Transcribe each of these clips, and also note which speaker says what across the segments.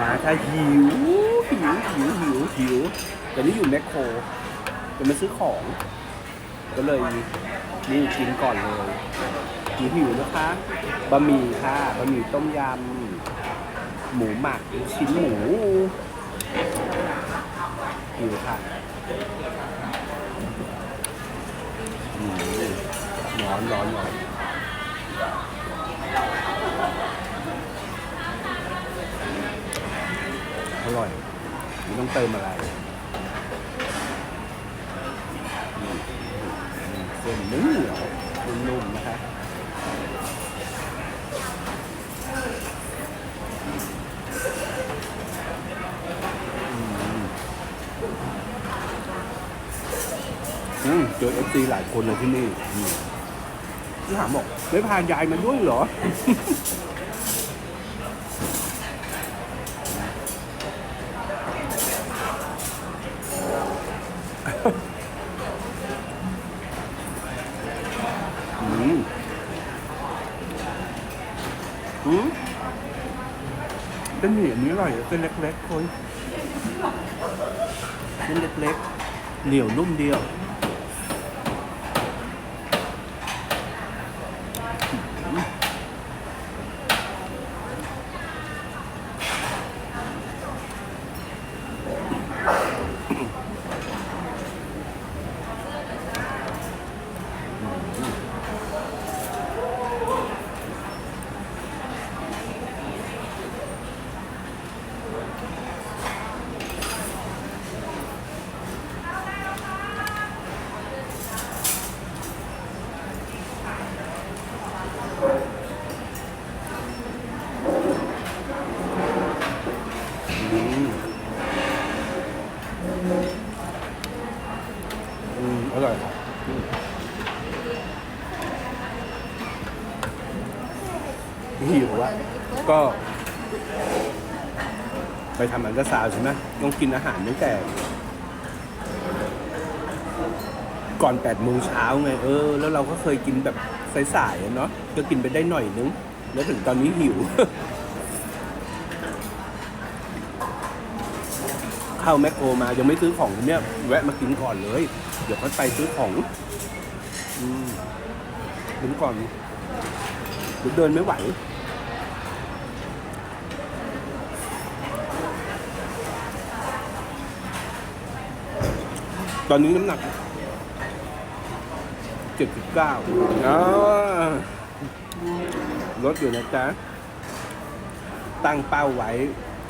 Speaker 1: นะถ้าหิวหิวหิวหิวหิวแต่นี่อยู่แมคโครจะมาซื้อของ ก็เลยนี่กินก่อนเลยหิวหิวนะคะบะหมี่ค่ะบะหมี่ต้มยำหมูหมักชิ้นหมูหิวค่ะอืมร้อนร้อนร้อน ร่อยไม่ต้องเติมอะไรอืมอืมเส้นนื้อเหนียวนุ่มๆนะคะอืมเจอเอฟซีหลายคนเลยที่นี่อืมพี่ถามบอกไม่พายายมาด้วยเหรอม อืมเส้นหมี่อันนี้อร่อยเส้นเล็กๆคนเส้นเล็กๆเหนียวนุ่มเดียว อืมอร่อยครับอืมหิวอะก็ ไปทำอันตราซาวด์ใช่ไหมต้องกินอาหารตั้งแต่ ก่อน8ปดโมงเช้าไง เออ แล้วเราก็เคยกินแบบสายๆอะเนาะก็กินไปได้หน่อยนึง แล้วถึงตอนนี้หิว ข้าแมคโครมายังไม่ซื้อของเนี่ยแวะมากินก่อนเลย เดี๋ยวค่อยไปซื้อของอืมกินก่อนเดี๋ยวเดินไม่ไหวตอนนี้น้ำหนักเจ็ดสิบเก้าลดอยู่นะจ๊ะ ตั้งเป้าไว้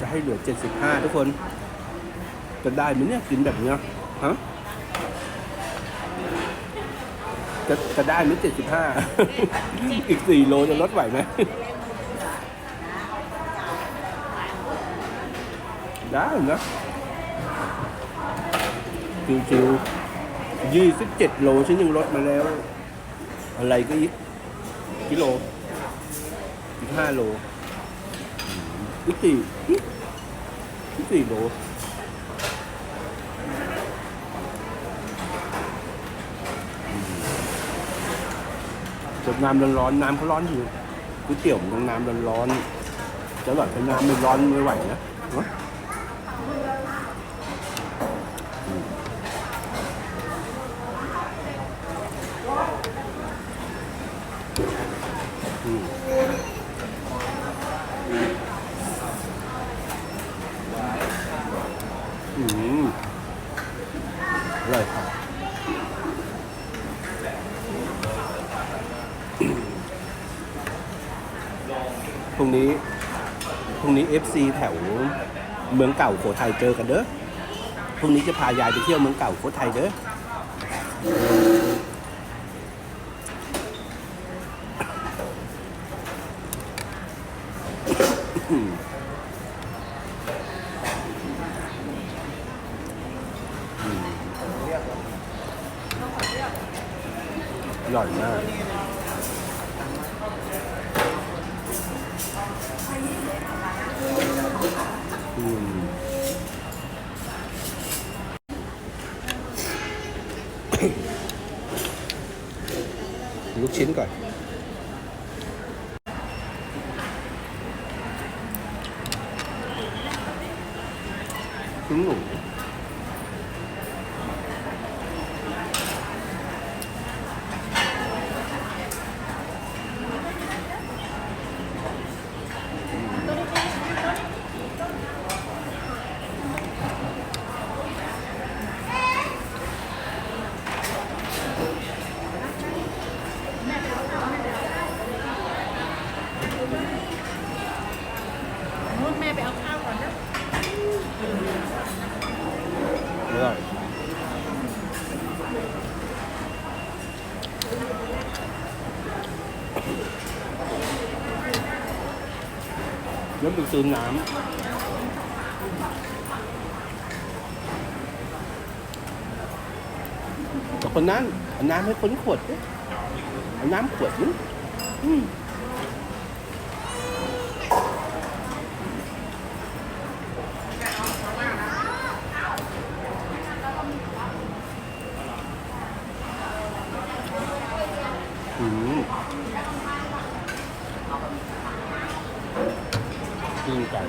Speaker 1: จะให้เหลือเจ็ดสิบห้าทุกคน จะได้ไหมเนี่ยกินแบบเนี้ยฮะจะจะได้ไหมเจ็ดสิบห้าอีกสี่โลจะลดไหวไหมได้นะจิวๆยี่สิบเจ็ดโลฉันยังลดมาแล้ว อะไรก็อีกกิโลอีกห้าโลอีกสี่อีกสี่โล ดน้ำร้อนๆน้ำเขาร้อนอยู่ก๋วยเตี๋ยวมันต้องน้ำร้อนๆจะหลอดเป็นน้ำไม่ร้อนไม่ไหวนะเนอะอืมอืมอร่อยครับ พรุ่งนี้พรุ่งนี้ FC แถวเมืองเก่าโขทัยเจอกันเด้อพรุ่งนี้จะพายายไปเที่ยวเมืองเก่าโขทัยเด้อ อร่อยมาก ลูกชิ้นก่อนอืม แล้วไปซื้อน้ำคนนั้นน้ำให้คนขวดเอาน้ำขวดนึงอืมอืมกินไก่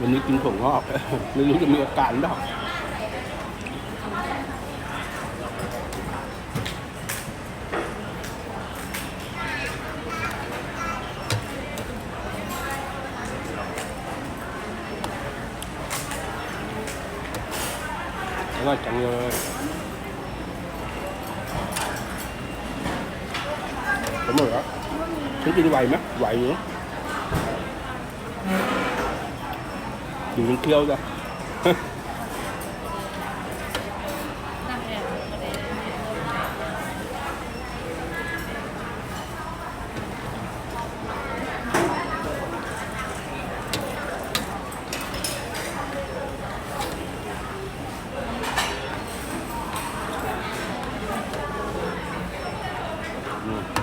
Speaker 1: วันนี้กินถั่วงอกไม่รู้จะมีอาการหรือเปล่าอร่อยจังเลยผมเหรอฉันกินไหวไหมไหวอยู่ย เป็นเคี้ยวจ้ะอืม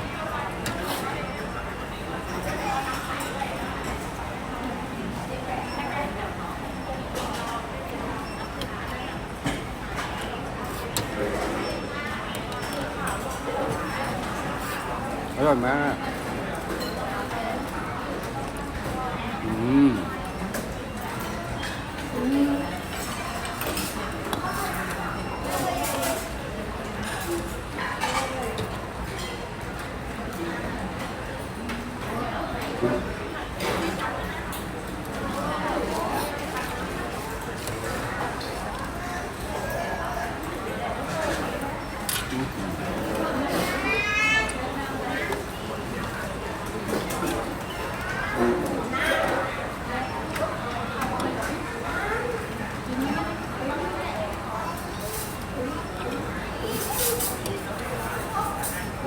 Speaker 1: อร่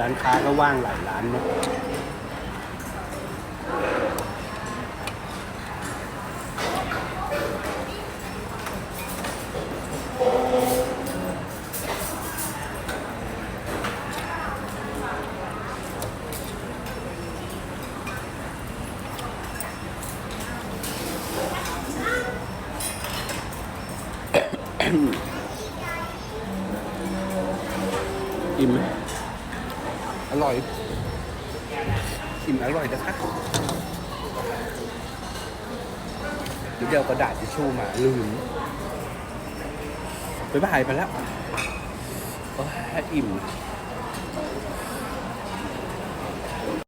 Speaker 1: ร้านค้าก็ว่างหลายร้านเนอะ ร่อยอิ่มอร่อยนะคะเดี๋ยวเดี๋ยวกระดาษทิชชู่มาลืมไปบายไปแล้วออิ่ม